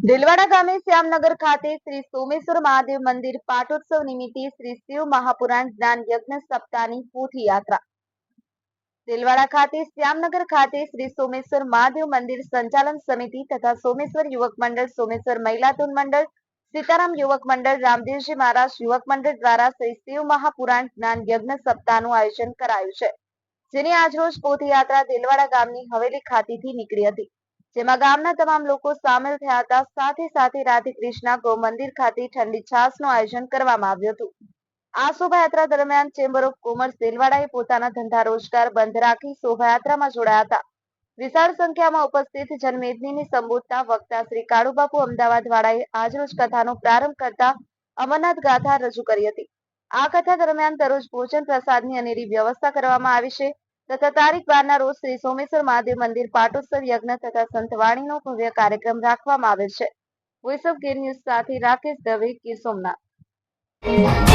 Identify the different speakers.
Speaker 1: દિલવાડા ગામે શ્યામનગર ખાતે શ્રી સોમેશ્વર મહાદેવ મંદિર પાટોત્સવ નિમિત્તે શ્રી શિવ મહાપુરાણ જ્ઞાન યજ્ઞ સપ્તાહની પોથી યાત્રા. દિલવાડા ખાતે, શ્યામનગર ખાતે શ્રી સોમેશ્વર મહાદેવ મંદિર સંચાલન સમિતિ તથા સોમેશ્વર યુવક મંડળ, સોમેશ્વર મહિલાતુન મંડળ, સીતારામ યુવક મંડળ, રામદેવજી મહારાજ યુવક મંડળ દ્વારા શ્રી શિવ મહાપુરાણ જ્ઞાન યજ્ઞ સપ્તાહનું આયોજન કરાયું છે, જેની આજરોજ પોથી યાત્રા દિલવાડા ગામની હવેલી ખાતેથી નીકળી હતી. જેમાં ગામના તમામ લોકો સામેલ થયા હતા. સાથે સાથે રાધે કૃષ્ણ ગૌ મંદિર ખાતે ઠંડી છાસનું આયોજન કરવામાં આવ્યું હતું. આ શોભાયાત્રા દરમિયાન ચેમ્બર ઓફ કોમર્સ દિલવાડાએ પોતાના ધંધા રોજગાર બંધ રાખી શોભાયાત્રામાં જોડાયા હતા. વિશાળ સંખ્યામાં ઉપસ્થિત જનમેદનીને સંબોધતા વક્તા શ્રી કાળુબાપુ અમદાવાદ વાળાએ આજરોજ કથાનો પ્રારંભ કરતા અમરનાથ ગાથા રજૂ કરી હતી. આ કથા દરમિયાન દરરોજ ભોજન પ્રસાદની અનેરી વ્યવસ્થા કરવામાં આવી છે. તથા તારીખ બારના રોજ શ્રી સોમેશ્વર મહાદેવ મંદિર પાટોત્સવ યજ્ઞ તથા સંતવાણીનો ભવ્ય કાર્યક્રમ રાખવામાં આવેલ છે. વોઇસ ઓફ ગીર ન્યૂઝ સાથે રાકેશ દવે, ગીર સોમનાથ.